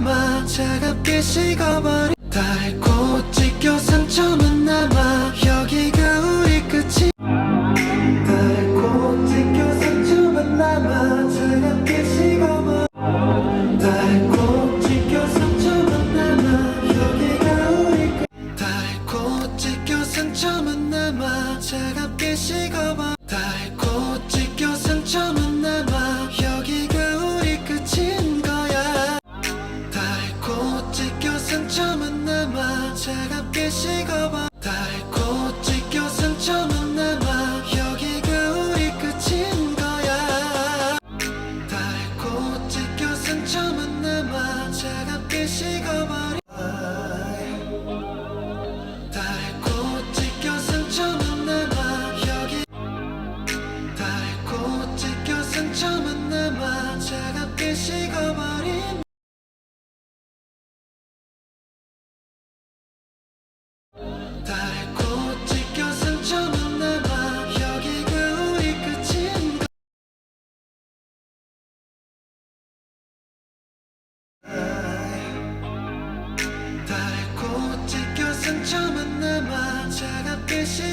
남아 차갑게 식어버린 달고 찢겨 상처만 남아 내 식어버린 달꽃 찢겨 상처만 남아 여기가 우리 끝인가 달꽃 찢겨 상처만 남아 차갑게 식